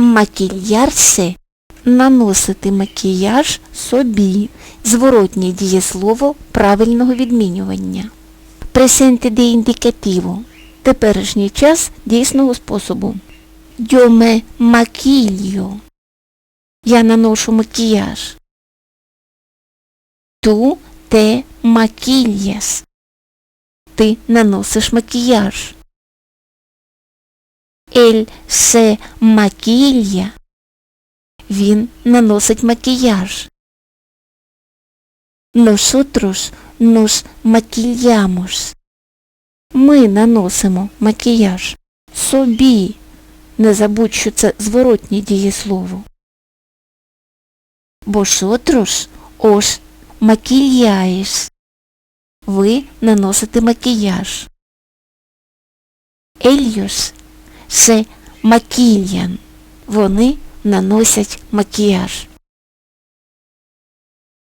Макільярсе наносити макіяж собі. Зворотнє дієслово правильного відмінювання. Пресенте де індикативо. Теперішній час дійсного способу. Yo me. Я наношу макіяж. Ту те макільяс. Ти наносиш макіяж. Ель се макілья. Він наносить макіяж. Nosotros nos maquillamos. Ми наносимо макіяж. Собі. Не забудь, що це зворотнє дієслово. Vosotros os maquilláis. Ви наносите макіяж. Ellos se макіян. Вони наносять макіяж.